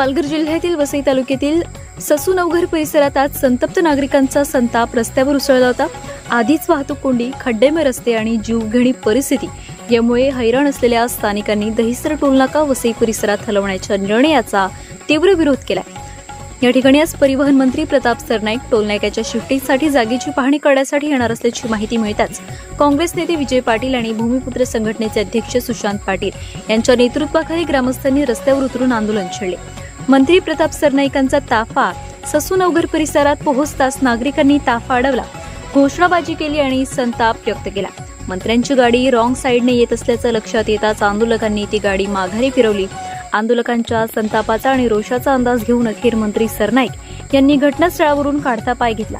पालघर जिल्ह्यातील वसई तालुक्यातील ससूनवघर परिसरात आज संतप्त नागरिकांचा संताप रस्त्यावर उसळला होता. आधीच वाहतूक कोंडी खड्डेमय रस्ते आणि जीवघेणी परिस्थिती यामुळे हैराण असलेल्या स्थानिकांनी दहिसर टोलनाका वसई परिसरात हलवण्याच्या निर्णयाचा तीव्र विरोध केलाय. या ठिकाणी आज परिवहन मंत्री प्रताप सरनाईक टोलनाक्याच्या शिफ्टिंगसाठी जागेची पाहणी करण्यासाठी येणार असल्याची माहिती मिळताच काँग्रेस नेते विजय पाटील आणि भूमिपुत्र संघटनेचे अध्यक्ष सुशांत पाटील यांच्या नेतृत्वाखाली ग्रामस्थांनी रस्त्यावर उतरून आंदोलन छेडले. मंत्री प्रताप सरनाईकांचा ताफा ससूनवघर परिसरात पोहोचताच नागरिकांनी ताफा अडवला. घोषणाबाजी केली आणि संताप व्यक्त केला. मंत्र्यांची गाडी रॉंग साईडने येत असल्याचं लक्षात येताच आंदोलकांनी ती गाडी माघारी फिरवली. आंदोलकांच्या संतापाचा आणि रोषाचा अंदाज घेऊन अखेर मंत्री सरनाईक यांनी घटनास्थळावरून काढता पाय घेतला.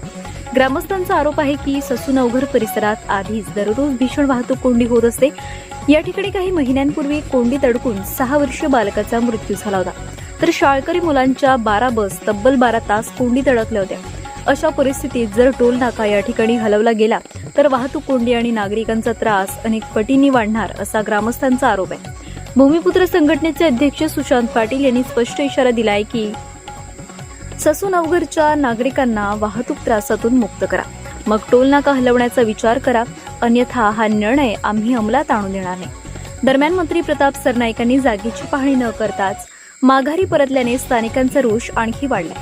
ग्रामस्थांचा आरोप आहे की ससूनवघर परिसरात आधीच दररोज भीषण वाहतूक कोंडी होत असते. या ठिकाणी काही महिन्यांपूर्वी कोंडीत अडकून सहा वर्षीय बालकाचा मृत्यू झाला होता. तर शाळकरी मुलांच्या बारा बस तब्बल बारा तास कोंडीत अडकल्या होत्या. अशा परिस्थितीत जर टोल नाका या ठिकाणी हलवला गेला तर वाहतूक कोंडी आणि नागरिकांचा त्रास अनेक पटींनी वाढणार असा ग्रामस्थांचा आरोप आहे. भूमिपुत्र संघटनेचे अध्यक्ष सुशांत पाटील यांनी स्पष्ट इशारा दिलाय की ससून अवघरच्या नागरिकांना वाहतूक त्रासातून मुक्त करा. मग टोल नाका हलवण्याचा विचार करा. अन्यथा हा निर्णय आम्ही अंमलात आणून देणार नाही. दरम्यान मंत्री प्रताप सरनाईकांनी जागेची पाहणी न करताच माघारी परतल्याने स्थानिकांचा रोष आणखी वाढला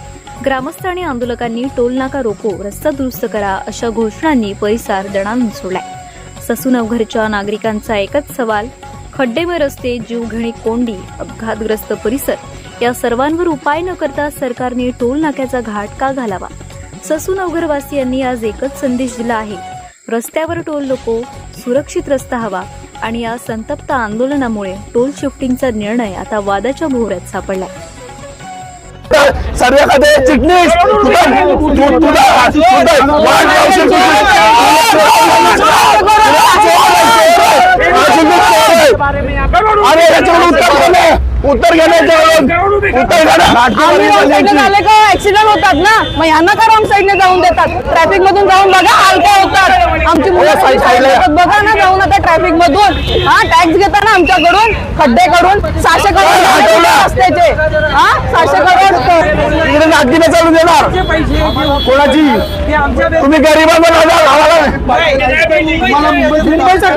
ग्रामस्थ आणि आंदोलकांनी टोल नाका रोको रस्ता दुरुस्त करा अशा घोषणांनी परिसर दणानून सोडलाय ससून अवघरच्या नागरिकांचा एकच सवाल खड्डेमय रस्ते जीवघेणी कोंडी अपघातग्रस्त परिसर या सर्वांवर उपाय न करता सरकारने टोल नाक्याचा घाट का घालावा? ससून अवघरवासियांनी आज एकच संदेश दिला आहे रस्त्यावर टोल नको सुरक्षित रस्ता हवा आणि या संतप्त आंदोलनामुळे टोल शिफ्टिंगचा निर्णय आता वादाच्या भोवऱ्यात सर्व खाते चिटणीस. अरे याच्यावर उत्तर घेणे उत्तर घेण्याचं उत्तर घेणं. आले का? ऍक्सिडेंट होतात ना? मग यांना का रॉंग साईडने जाऊन देतात. ट्रॅफिक मधून जाऊन बघा आमची मुलं हो. बघा ना जाऊन आता ट्रॅफिक मधून. हा टॅक्स घेताना आमच्याकडून खड्डे करून सहाशे करोड हा. रस्त्याचे. हा सहाशे करोड नाही चालू देणार. कोणाची? तुम्ही गरिबांना मुंबईचा